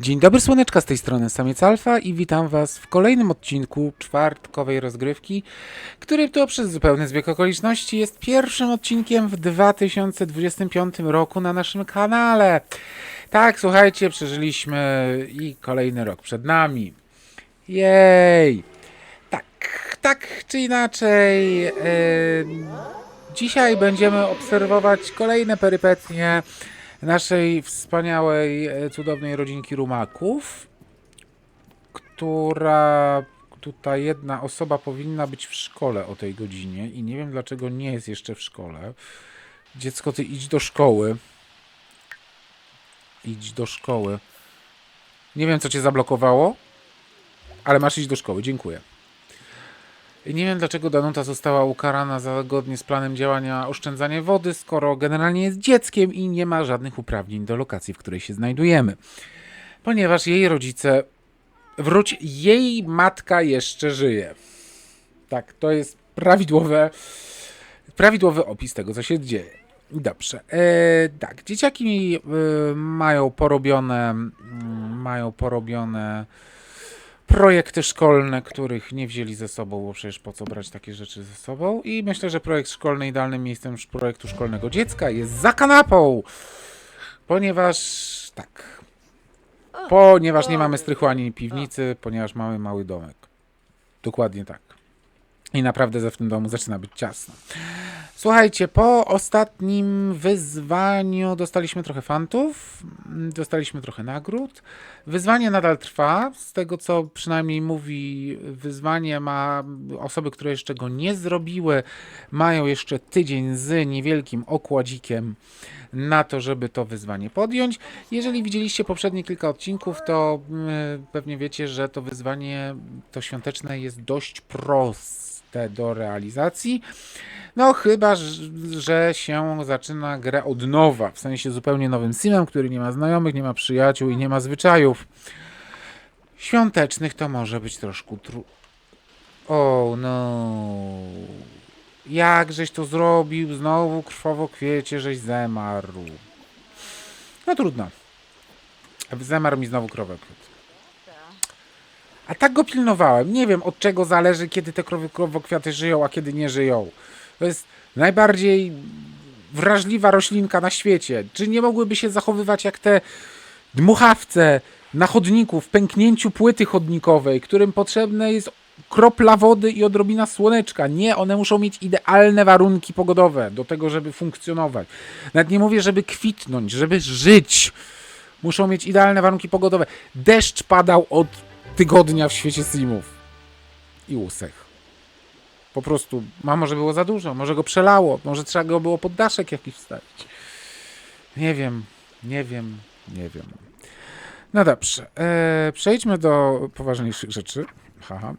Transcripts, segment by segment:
Dzień dobry słoneczka z tej strony Samiec Alfa i witam was w kolejnym odcinku czwartkowej rozgrywki, który to przez zupełny zbieg okoliczności jest pierwszym odcinkiem w 2025 roku na naszym kanale. Tak, słuchajcie, przeżyliśmy i kolejny rok przed nami. Jej! Tak, tak czy inaczej, e, dzisiaj będziemy obserwować kolejne perypetie naszej wspaniałej, e, cudownej rodzinki rumaków, która tutaj jedna osoba powinna być w szkole o tej godzinie i nie wiem dlaczego nie jest jeszcze w szkole. Dziecko, ty idź do szkoły. Idź do szkoły. Nie wiem, co cię zablokowało, ale masz iść do szkoły. Dziękuję. Nie wiem, dlaczego Danuta została ukarana za zgodnie z planem działania oszczędzanie wody, skoro generalnie jest dzieckiem i nie ma żadnych uprawnień do lokacji, w której się znajdujemy. Ponieważ jej rodzice, wróć, jej matka jeszcze żyje. Tak, to jest prawidłowe, prawidłowy opis tego, co się dzieje. Dobrze. E, tak, dzieciaki e, mają porobione, mm, mają porobione projekty szkolne, których nie wzięli ze sobą, bo przecież po co brać takie rzeczy ze sobą. I myślę, że projekt szkolny idealnym miejscem projektu szkolnego dziecka jest za kanapą. Ponieważ tak. Ponieważ nie mamy strychu ani piwnicy, ponieważ mamy mały domek. Dokładnie tak. I naprawdę w tym domu zaczyna być ciasno. Słuchajcie, po ostatnim wyzwaniu dostaliśmy trochę fantów, dostaliśmy trochę nagród. Wyzwanie nadal trwa. Z tego, co przynajmniej mówi wyzwanie, ma osoby, które jeszcze go nie zrobiły, mają jeszcze tydzień z niewielkim okładzikiem na to, żeby to wyzwanie podjąć. Jeżeli widzieliście poprzednie kilka odcinków, to mm, pewnie wiecie, że to wyzwanie, to świąteczne jest dość proste do realizacji. No chyba, że się zaczyna grę od nowa, w sensie zupełnie nowym simem, który nie ma znajomych, nie ma przyjaciół i nie ma zwyczajów świątecznych, to może być troszkę tru... O no... Jak żeś to zrobił? Znowu krwawo kwiecie, żeś zemarł. No trudno. Zemarł mi znowu krowokwiat. A tak go pilnowałem. Nie wiem od czego zależy, kiedy te krowy krowokwiaty żyją, a kiedy nie żyją. To jest najbardziej wrażliwa roślinka na świecie. Czy nie mogłyby się zachowywać jak te dmuchawce na chodniku, w pęknięciu płyty chodnikowej, którym potrzebne jest kropla wody i odrobina słoneczka. Nie, one muszą mieć idealne warunki pogodowe do tego, żeby funkcjonować. Nawet nie mówię, żeby kwitnąć, żeby żyć. Muszą mieć idealne warunki pogodowe. Deszcz padał od tygodnia w świecie simów. I usech. Po prostu, a może było za dużo, może go przelało, może trzeba go było pod daszek jakiś wstawić. Nie wiem, nie wiem, nie wiem. No dobrze, e, przejdźmy do poważniejszych rzeczy. Haha.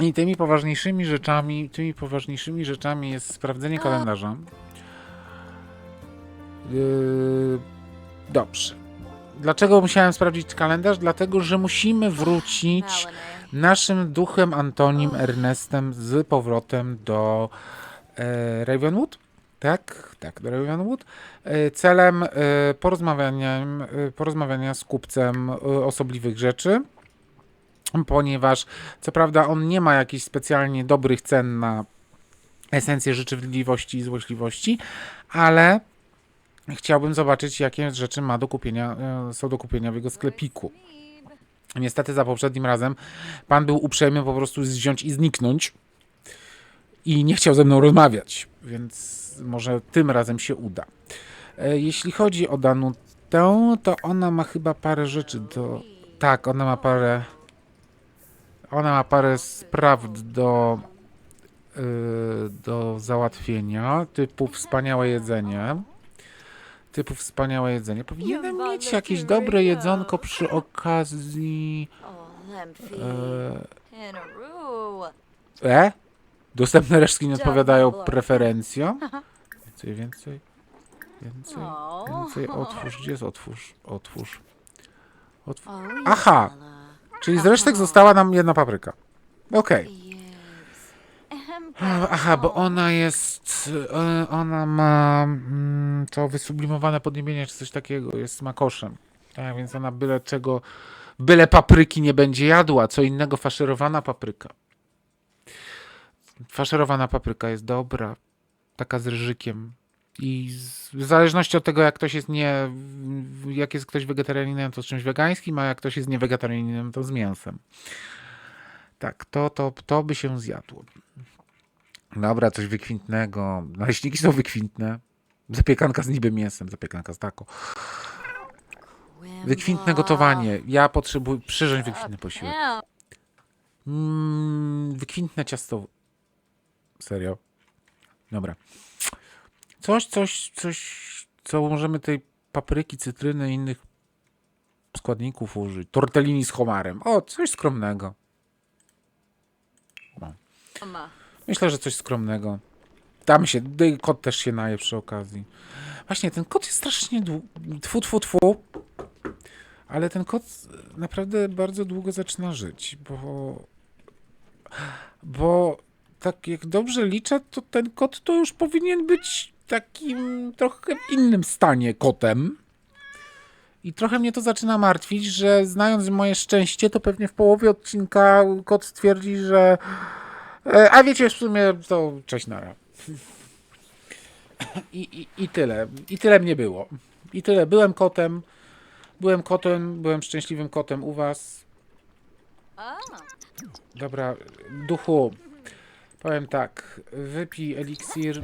I tymi poważniejszymi rzeczami, tymi poważniejszymi rzeczami jest sprawdzenie kalendarza. Yy, dobrze. Dlaczego musiałem sprawdzić kalendarz? Dlatego, że musimy wrócić naszym duchem Antonim Ernestem z powrotem do e, Ravenwood. Tak, tak, do Ravenwood. E, celem e, porozmawiania, e, porozmawiania z kupcem e, osobliwych rzeczy, ponieważ co prawda on nie ma jakichś specjalnie dobrych cen na esencję życzliwości i złośliwości, ale chciałbym zobaczyć, jakie rzeczy ma do kupienia, e, są do kupienia w jego sklepiku. Niestety za poprzednim razem pan był uprzejmy po prostu wziąć i zniknąć i nie chciał ze mną rozmawiać, więc może tym razem się uda. E, Jeśli chodzi o Danutę, to ona ma chyba parę rzeczy do... Tak, ona ma parę... Ona ma parę spraw do... y, do załatwienia, typu wspaniałe jedzenie. Typu wspaniałe jedzenie. Powinienem mieć jakieś dobre jedzonko przy okazji... E, e? Dostępne resztki nie odpowiadają preferencjom? Więcej, więcej, więcej, więcej. Otwórz, gdzie jest otwórz? Otwórz. Otwórz. Aha! Czyli z resztek została nam jedna papryka. Okej. Aha, bo ona jest. e, Ona ma mm, to wysublimowane podniebienie, czy coś takiego, jest makoszem. Tak, więc ona byle czego, byle papryki nie będzie jadła. Co innego faszerowana papryka. Faszerowana papryka jest dobra. Taka z ryżykiem. I w zależności od tego, jak ktoś jest nie, jak jest ktoś wegetarianinem, to z czymś wegańskim, a jak ktoś jest nie wegetarianinem, to z mięsem. Tak, to, to, to by się zjadło. Dobra, coś wykwintnego. Naleśniki są wykwintne. Zapiekanka z niby mięsem, zapiekanka z taco. Wykwintne gotowanie. Ja potrzebuję przyrząd wykwintny posiłek. Mm, wykwintne ciasto. Serio? Dobra. Coś, coś, coś, co możemy tej papryki, cytryny i innych składników użyć. Tortellini z homarem. O, coś skromnego. Mama. Myślę, że coś skromnego. Damy się, kot też się naje przy okazji. Właśnie, ten kot jest strasznie. Tfu, tfu, tfu. Ale ten kot naprawdę bardzo długo zaczyna żyć, bo... Bo tak jak dobrze liczę, to ten kot to już powinien być takim trochę innym stanie kotem. I trochę mnie to zaczyna martwić, że znając moje szczęście, to pewnie w połowie odcinka kot stwierdzi, że A wiecie, w sumie to cześć nara. I, i, I tyle. I tyle mnie było. I tyle. Byłem kotem. Byłem kotem, byłem szczęśliwym kotem u was. Dobra, duchu. Powiem tak. Wypij eliksir.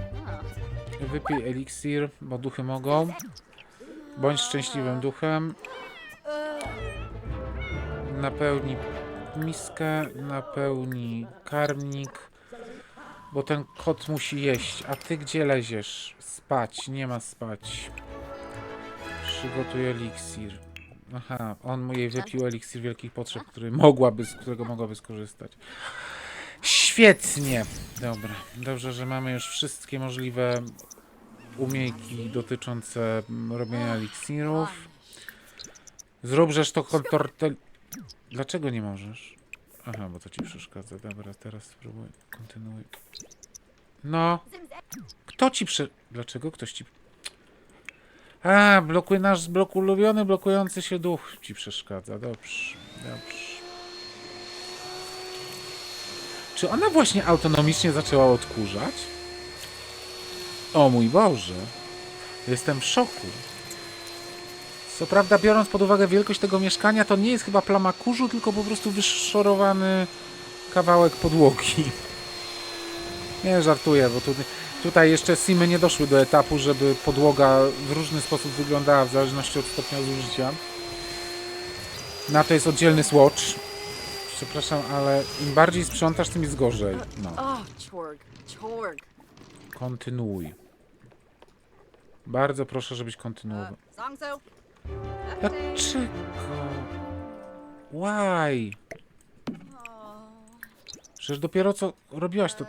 Wypij eliksir, bo duchy mogą. Bądź szczęśliwym duchem. Napełni miskę, napełni karmnik, bo ten kot musi jeść. A ty gdzie leziesz? Spać, nie ma spać. Przygotuj eliksir. Aha, on mu jej wypił eliksir wielkich potrzeb, który mogłaby, z którego mogłaby skorzystać. Świetnie. Dobra, dobrze, że mamy już wszystkie możliwe umiejki dotyczące robienia eliksirów. Zróbżesz to kontortel... Dlaczego nie możesz? Aha, bo to ci przeszkadza. Dobra, teraz spróbuj. Kontynuuj. No. Kto ci prze... Dlaczego ktoś ci... A, blokuje nasz blok ulubiony, blokujący się duch ci przeszkadza. Dobrze, dobrze. Czy ona właśnie autonomicznie zaczęła odkurzać? O mój Boże. Jestem w szoku. Co prawda, biorąc pod uwagę wielkość tego mieszkania, to nie jest chyba plama kurzu, tylko po prostu wyszorowany kawałek podłogi. Nie, żartuję, bo tu, tutaj jeszcze simy nie doszły do etapu, żeby podłoga w różny sposób wyglądała w zależności od stopnia zużycia. Na to jest oddzielny swatch. Przepraszam, ale im bardziej sprzątasz, tym jest gorzej. No, kontynuuj. Bardzo proszę, żebyś kontynuował. Dlaczego? Why? Przecież dopiero co robiłaś to.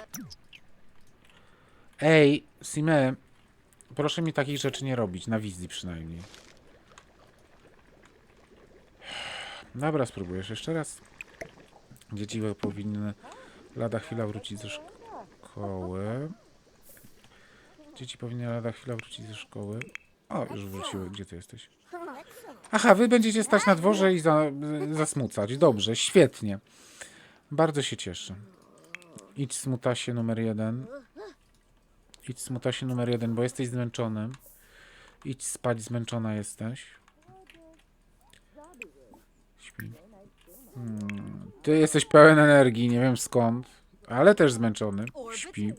Ej, Sime, proszę mi takich rzeczy nie robić, na wizji przynajmniej. Dobra, spróbujesz jeszcze raz. Dzieci powinny lada chwila wrócić ze szkoły. Dzieci powinny lada chwila wrócić ze szkoły. O, już wróciły. Gdzie ty jesteś? Aha, wy będziecie stać na dworze i za, zasmucać. Dobrze, świetnie. Bardzo się cieszę. Idź smutasie numer jeden. Idź smutasie numer jeden, bo jesteś zmęczony. Idź spać, zmęczona jesteś. Śpi. Hmm. Ty jesteś pełen energii, nie wiem skąd, ale też zmęczony. Śpi.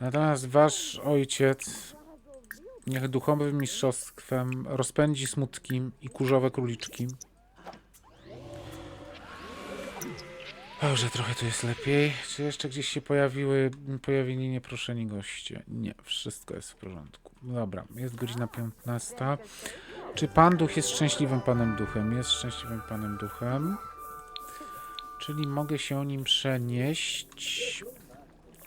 Natomiast wasz ojciec niech duchowym mistrzostwem rozpędzi smutki i kurzowe króliczki. Dobrze, trochę tu jest lepiej. Czy jeszcze gdzieś się pojawiły, pojawili nieproszeni goście? Nie, wszystko jest w porządku. Dobra, jest godzina 15. Czy pan duch jest szczęśliwym panem duchem? Jest szczęśliwym panem duchem. Czyli mogę się nim przenieść.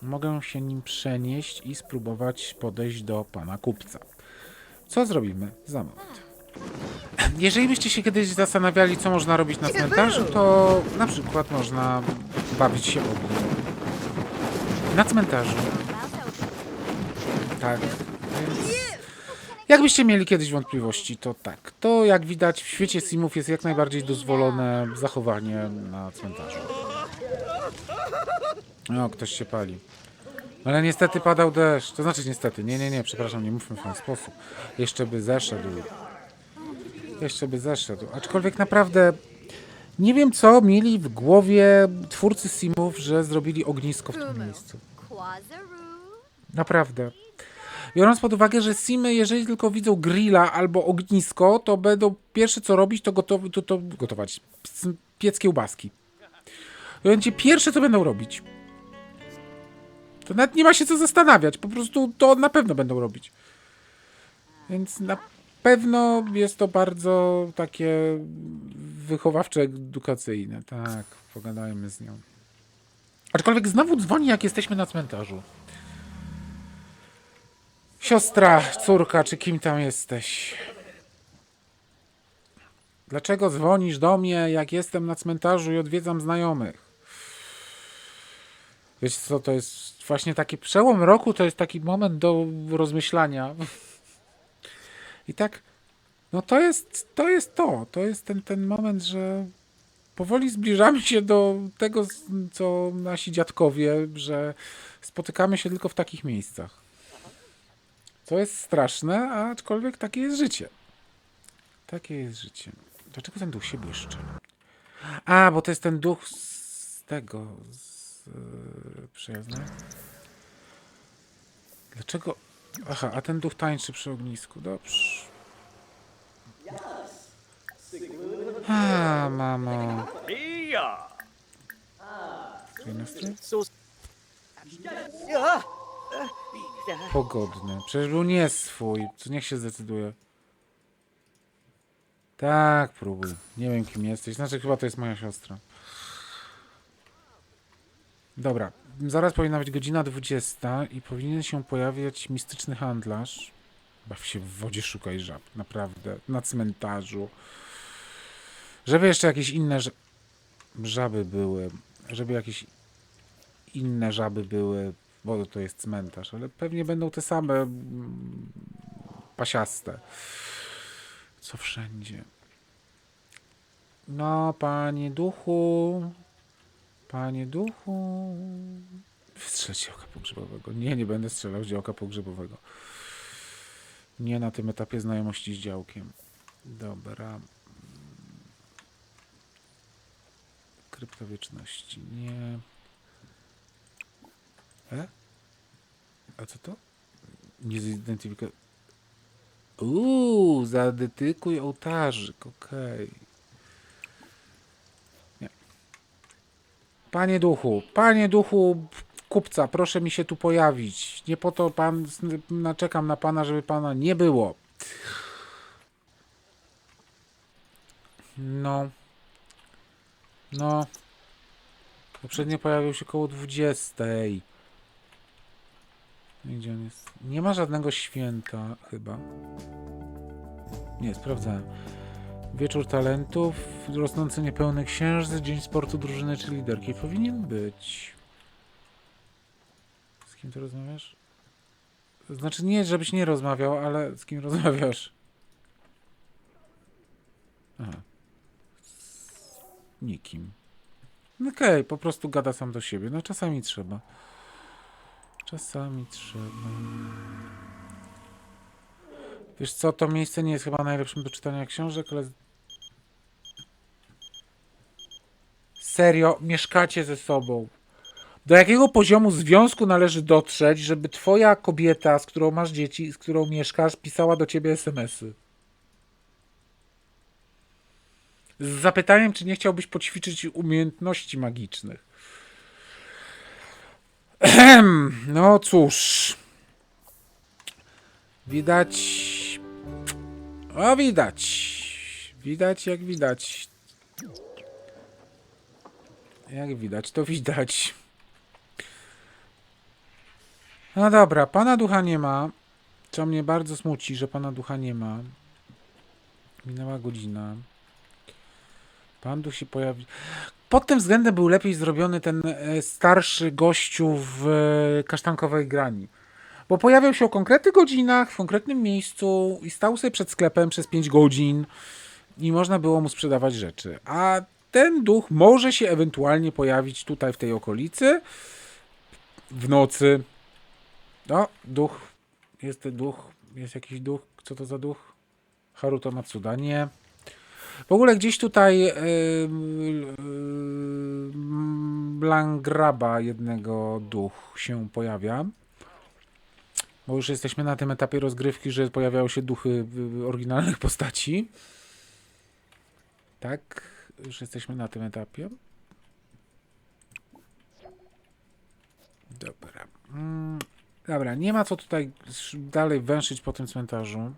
Mogę się nim przenieść i spróbować podejść do pana kupca. Co zrobimy za moment? Jeżeli byście się kiedyś zastanawiali, co można robić na cmentarzu, to na przykład można bawić się ogniem. Na cmentarzu. Tak. Więc Jakbyście mieli kiedyś wątpliwości, to tak. To jak widać w świecie simów jest jak najbardziej dozwolone zachowanie na cmentarzu. O, ktoś się pali. Ale niestety padał deszcz. To znaczy niestety. Nie, nie, nie, przepraszam, nie mówmy w ten sposób. Jeszcze by zeszedł. Jeszcze by zeszedł. Aczkolwiek naprawdę nie wiem, co mieli w głowie twórcy simów, że zrobili ognisko w tym miejscu. Naprawdę. Biorąc pod uwagę, że Simy, jeżeli tylko widzą grilla albo ognisko, to będą pierwsze co robić, to, gotow, to, to gotować. Piec kiełbaski. To będzie pierwsze co będą robić. To nawet nie ma się co zastanawiać. Po prostu to na pewno będą robić. Więc na pewno jest to bardzo takie wychowawcze, edukacyjne. Tak, pogadajmy z nią. Aczkolwiek znowu dzwoni, jak jesteśmy na cmentarzu. Siostra, córka, czy kim tam jesteś? Dlaczego dzwonisz do mnie, jak jestem na cmentarzu i odwiedzam znajomych? Wiesz co, to jest właśnie taki przełom roku, to jest taki moment do rozmyślania. I tak, no to jest to, jest to, to jest ten, ten moment, że powoli zbliżamy się do tego, co nasi dziadkowie, że spotykamy się tylko w takich miejscach. Co jest straszne, aczkolwiek takie jest życie. Takie jest życie. Dlaczego ten duch się błyszczy? A, bo to jest ten duch z tego, z yy, przyjazny. Dlaczego? Aha, a ten duch tańczy przy ognisku. Dobrze. A, mamo. Pogodny. Przecież był nie swój. To niech się zdecyduje. Tak, próbuj. Nie wiem, kim jesteś. Znaczy, chyba to jest moja siostra. Dobra. Zaraz powinna być godzina 20 i powinien się pojawiać mistyczny handlarz. Baw się w wodzie, szukaj żab. Naprawdę. Na cmentarzu. Żeby jeszcze jakieś inne żaby były. Żeby jakieś inne żaby były, bo to jest cmentarz, ale pewnie będą te same mm, pasiaste. Co wszędzie. No, panie duchu. Panie duchu. Wystrzel z działka pogrzebowego. Nie, nie będę strzelał z działka pogrzebowego. Nie na tym etapie znajomości z działkiem. Dobra. Krypta wieczności. Nie. E? A co to? Nie zidentyfikuję. Uuu, zadetykuj ołtarzyk, okej. Nie. Panie duchu, panie duchu kupca, proszę mi się tu pojawić. Nie po to pan, naczekam na pana, żeby pana nie było. No. No. Poprzednio pojawił się koło 20. Gdzie on jest? Nie ma żadnego święta chyba. Nie, sprawdzałem. Wieczór talentów, rosnący niepełny księżyc, dzień sportu drużyny czy liderki. Powinien być. Z kim ty rozmawiasz? Znaczy nie, żebyś nie rozmawiał, ale z kim rozmawiasz? Aha. Z nikim. Okej, po prostu gada sam do siebie. No czasami trzeba. Czasami trzeba. Wiesz co, to miejsce nie jest chyba najlepszym do czytania książek, ale... Serio, mieszkacie ze sobą. Do jakiego poziomu związku należy dotrzeć, żeby twoja kobieta, z którą masz dzieci, z którą mieszkasz, pisała do ciebie smsy? Z zapytaniem, czy nie chciałbyś poćwiczyć umiejętności magicznych. Ehem, no cóż. Widać. O, widać. Widać, jak widać. Jak widać, to widać. No dobra, pana ducha nie ma. Co mnie bardzo smuci, że pana ducha nie ma. Minęła godzina. Pan duch się pojawi. Pod tym względem był lepiej zrobiony ten e, starszy gościu w e, kasztankowej grani. Bo pojawiał się o konkretnych godzinach, w konkretnym miejscu i stał sobie przed sklepem przez 5 godzin i można było mu sprzedawać rzeczy. A ten duch może się ewentualnie pojawić tutaj w tej okolicy w nocy. No, duch. Jest ten duch. Jest jakiś duch. Co to za duch? Haruto Matsuda. Nie. W ogóle gdzieś tutaj yy, yy, Langraba jednego duch się pojawia. Bo już jesteśmy na tym etapie rozgrywki, że pojawiają się duchy oryginalnych postaci. Tak, już jesteśmy na tym etapie. Dobra. Mm, dobra, nie ma co tutaj dalej węszyć po tym cmentarzu.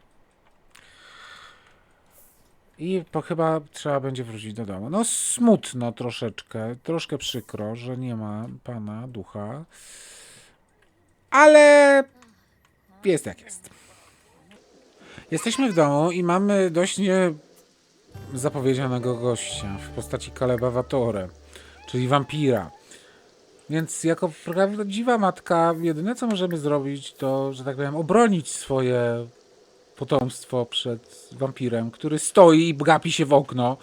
I po, chyba trzeba będzie wrócić do domu. No smutno troszeczkę, troszkę przykro, że nie ma pana ducha. Ale jest jak jest. Jesteśmy w domu i mamy dość nie zapowiedzianego gościa w postaci Kaleba Watore, czyli wampira. Więc jako prawdziwa matka, jedyne co możemy zrobić, to, że tak powiem, obronić swoje potomstwo przed wampirem, który stoi i gapi się w okno.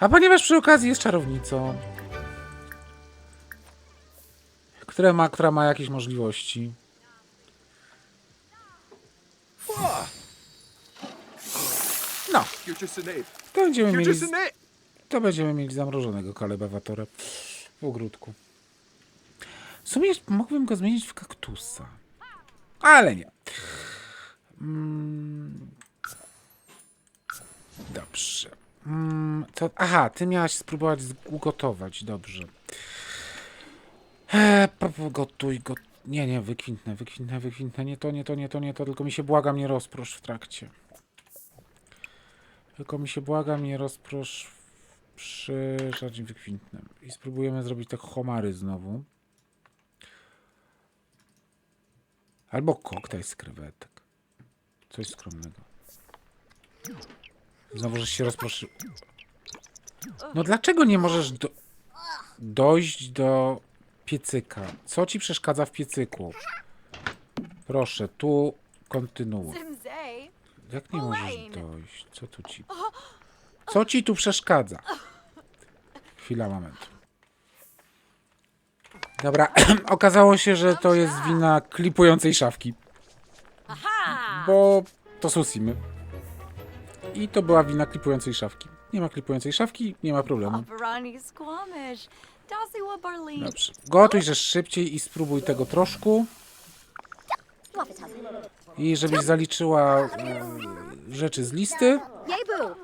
A ponieważ przy okazji jest czarownicą, która ma, która ma jakieś możliwości. No, to będziemy mieli, to będziemy mieli zamrożonego Kaleba Watorę w ogródku. W sumie mógłbym go zmienić w kaktusa. Ale nie. Mm. Dobrze. Mm, to, aha, ty miałaś spróbować ugotować. Dobrze. Eee, gotuj, go... Nie, nie, wykwintne, wykwintne, wykwintne. Nie to, nie to, nie to, nie to. Tylko mi się błagam, nie rozprosz w trakcie. Tylko mi się błagam, nie rozprosz przy żadnym wykwintnym. I spróbujemy zrobić te homary znowu. Albo koktajl z krewetek. Coś skromnego. Znowu, żeś się rozproszył. No dlaczego nie możesz do... dojść do piecyka? Co ci przeszkadza w piecyku? Proszę, tu kontynuuj. Jak nie możesz dojść? Co tu ci... Co ci tu przeszkadza? Chwila, moment. Dobra, okazało się, że to jest wina klipującej szafki. Bo to są simy. I to była wina klipującej szafki. Nie ma klipującej szafki, nie ma problemu. Dobrze. Gotuj, że szybciej i spróbuj tego troszku. I żebyś zaliczyła e, rzeczy z listy. Yebu.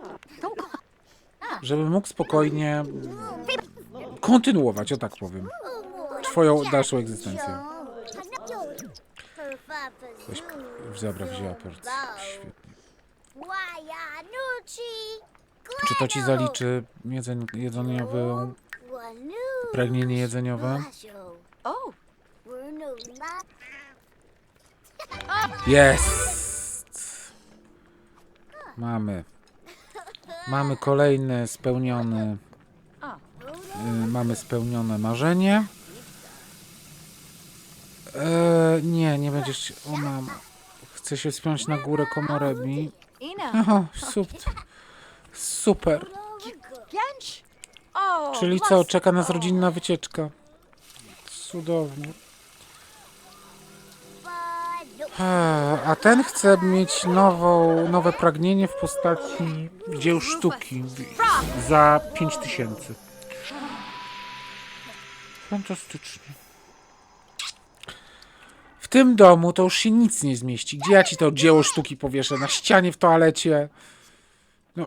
żeby mógł spokojnie kontynuować, o tak powiem, twoją dalszą egzystencję. Weź, zabra, wzięła porcję. Świetnie. Czy to ci zaliczy jedzeń, jedzeniowe, pragnienie jedzeniowe? Jest! Mamy. Mamy kolejny spełniony. y, mamy spełnione marzenie. E, nie, nie będziesz. się- O mam. Chcę się wspiąć na górę komorebi. O, super. Super. Czyli co, czeka nas rodzinna wycieczka. Cudownie. A, a ten chce mieć nową, nowe pragnienie w postaci dzieł sztuki za 5000. Fantastycznie. W tym domu to już się nic nie zmieści. Gdzie ja ci to dzieło sztuki powieszę? Na ścianie w toalecie? No,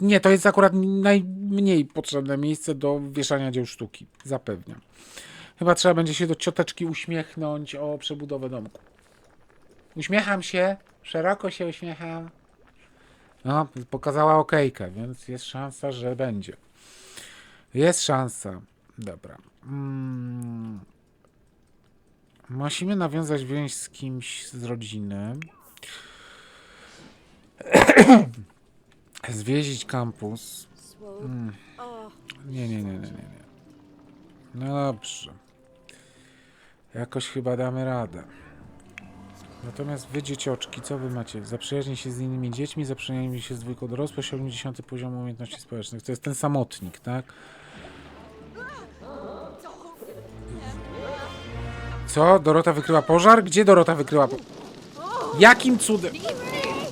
nie, to jest akurat najmniej potrzebne miejsce do wieszania dzieł sztuki. Zapewniam. Chyba trzeba będzie się do cioteczki uśmiechnąć o przebudowę domku. Uśmiecham się, szeroko się uśmiecham. No, pokazała okejkę, więc jest szansa, że będzie. Jest szansa. Dobra. Mm. Musimy nawiązać więź z kimś z rodziny. Zwiedzić kampus. Mm. Nie, nie, nie, nie, nie. nie. No dobrze. Jakoś chyba damy radę. Natomiast wy, dziecioczki, co wy macie? Zaprzyjaźnij się z innymi dziećmi, zaprzyjaźnij się z dwójką dorosłych, osiągnij 10 poziom umiejętności społecznych. To jest ten samotnik, tak? Co? Dorota wykryła pożar? Gdzie Dorota wykryła. Jakim cudem?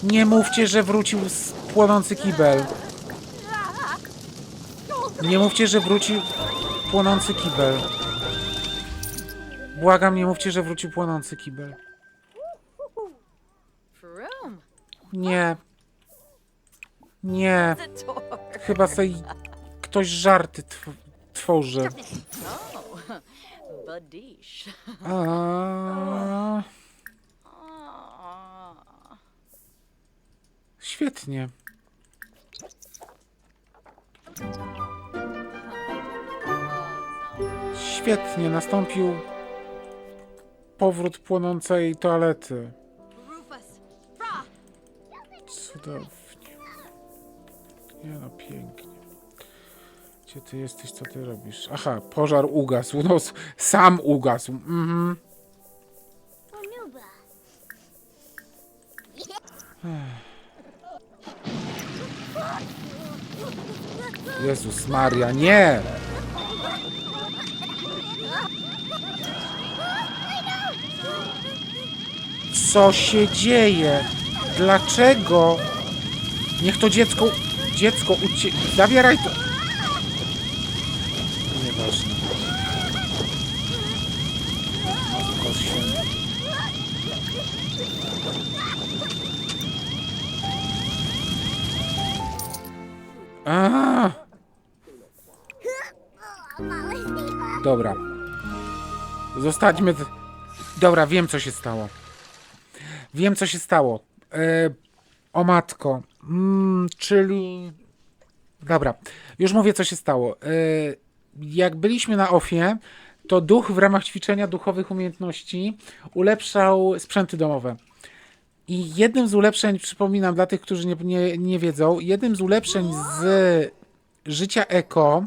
Nie mówcie, że wrócił z płonący kibel. Nie mówcie, że wrócił płonący kibel. Błagam, nie mówcie, że wrócił płonący kibel. Nie. Nie. Chyba sobie ktoś żarty tw tworzy. A... Świetnie. Świetnie, nastąpił powrót płonącej toalety. Cudownie. Nie no, pięknie. Gdzie ty jesteś, co ty robisz? Aha, pożar ugasł. No, sam ugasł. Mhm. Jezus Maria, nie! Co się dzieje? Dlaczego? Niech to dziecko... Dziecko ucie... Zabieraj to... Nieważne. Matko święta. A! Dobra. Zostańmy. Dobra, wiem co się stało. Wiem co się stało. E, o matko. Mm, czyli. Dobra, już mówię co się stało. E, jak byliśmy na ofie, to duch w ramach ćwiczenia duchowych umiejętności ulepszał sprzęty domowe. I jednym z ulepszeń, przypominam dla tych, którzy nie, nie, nie wiedzą, jednym z ulepszeń z życia eko,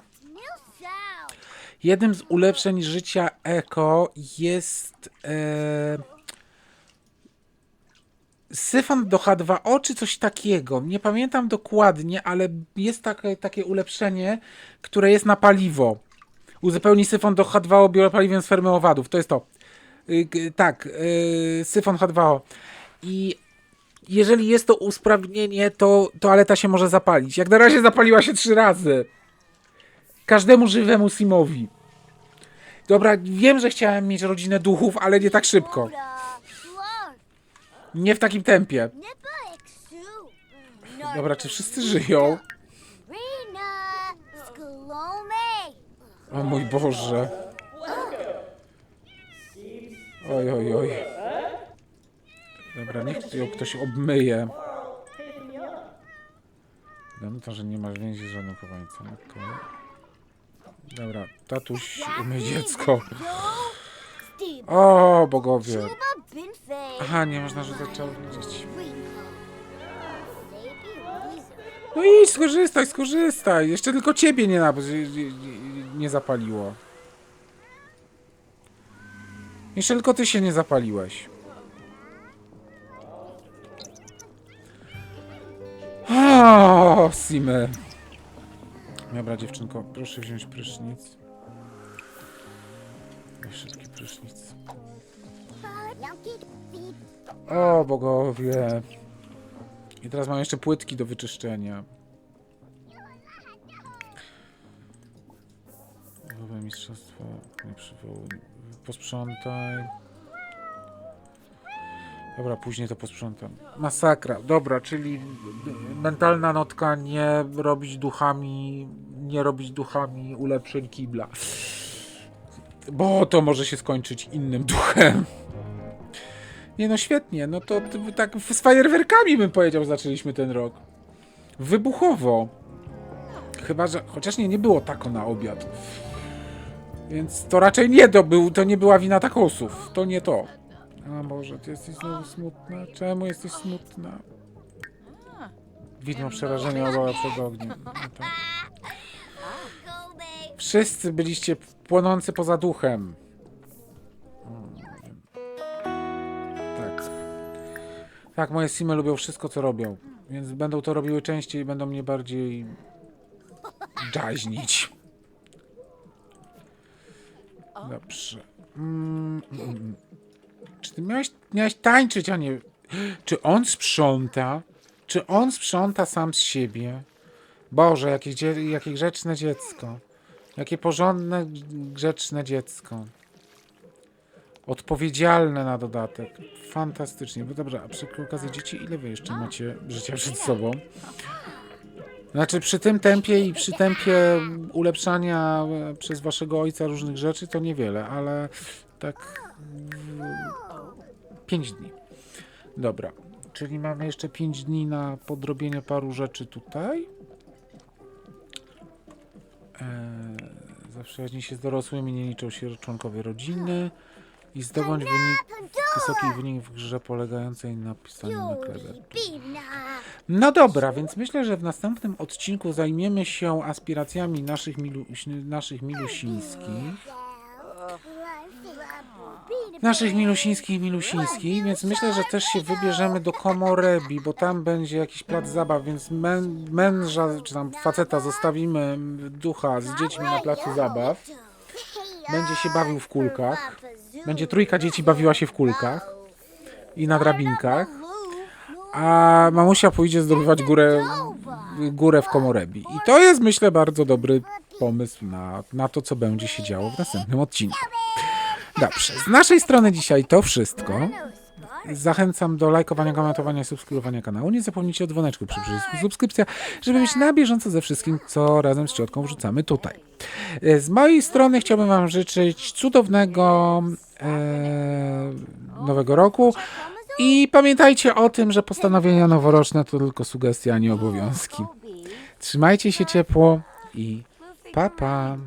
jednym z ulepszeń życia eko jest e, syfon do H2O czy coś takiego. Nie pamiętam dokładnie, ale jest takie, takie ulepszenie, które jest na paliwo. Uzupełni syfon do H2O biopaliwem z fermy owadów. To jest to. Y, g- tak, y, syfon H2O. I jeżeli jest to usprawnienie, to toaleta się może zapalić. Jak na razie zapaliła się trzy razy. Każdemu żywemu Simowi. Dobra, wiem, że chciałem mieć rodzinę duchów, ale nie tak szybko. Nie w takim tempie. Dobra, czy wszyscy żyją? O mój Boże. Oj, oj, oj. Dobra, niech ją ktoś obmyje. No to, że nie masz więzi z żadną powańcą. okej. Dobra, tatuś umyj dziecko. O, bogowie. Aha, nie można rzucać czarnych dzieci. No i skorzystaj, skorzystaj. Jeszcze tylko ciebie nie, na, nie zapaliło. Jeszcze tylko ty się nie zapaliłeś. O, Sime. Dobra, dziewczynko, proszę wziąć prysznic. Weź szybki prysznic. O, bogowie. I teraz mam jeszcze płytki do wyczyszczenia. Nowe mistrzostwo. Nie przywołuj. Posprzątaj. Dobra, później to posprzątam. Masakra. Dobra, czyli mentalna notka nie robić duchami, nie robić duchami ulepszeń kibla. Bo to może się skończyć innym duchem. Nie no, świetnie. No to tak z fajerwerkami bym powiedział zaczęliśmy ten rok. Wybuchowo. Chyba, że... Chociaż nie, nie było tako na obiad. Więc to raczej nie to był, to nie była wina takosów. To nie to. A Boże, ty jesteś znowu smutna? Czemu jesteś smutna? Widmo przerażenia obawa przed ogniem. No tak. Wszyscy byliście płonący poza duchem. Tak. Tak, moje simy lubią wszystko, co robią. Więc będą to robiły częściej i będą mnie bardziej... jaźnić. Dobrze. Mm, mm. Czy ty miałeś, miałeś tańczyć, a nie... Czy on sprząta? Czy on sprząta sam z siebie? Boże, jakie, jakie grzeczne dziecko. Jakie porządne, grzeczne dziecko. Odpowiedzialne na dodatek. Fantastycznie. Bo dobra, a przy okazji dzieci, ile wy jeszcze macie życia przed sobą? Znaczy przy tym tempie i przy tempie ulepszania e, przez waszego ojca różnych rzeczy to niewiele, ale tak 5 dni. Dobra, czyli mamy jeszcze 5 dni na podrobienie paru rzeczy tutaj. Eee, zaprzyjaźnij się z dorosłymi, nie liczą się członkowie rodziny i zdobądź wynik, wysoki wynik w grze polegającej na pisaniu na. No dobra, więc myślę, że w następnym odcinku zajmiemy się aspiracjami naszych, milu, naszych milusińskich. Naszych milusińskich, milusińskich, więc myślę, że też się wybierzemy do Komorebi, bo tam będzie jakiś plac zabaw, więc mę, męża, czy tam faceta zostawimy ducha z dziećmi na placu zabaw. Będzie się bawił w kulkach. Będzie trójka dzieci bawiła się w kulkach i na drabinkach. A mamusia pójdzie zdobywać górę, górę w Komorebi. I to jest, myślę, bardzo dobry pomysł na, na to, co będzie się działo w następnym odcinku. Dobrze, z naszej strony dzisiaj to wszystko. Zachęcam do lajkowania, komentowania i subskrybowania kanału. Nie zapomnijcie o dzwoneczku przy przycisku subskrypcja, żeby być na bieżąco ze wszystkim, co razem z ciotką wrzucamy tutaj. E, Z mojej strony chciałbym Wam życzyć cudownego e, nowego roku. I pamiętajcie o tym, że postanowienia noworoczne to tylko sugestie, a nie obowiązki. Trzymajcie się ciepło i pa pa.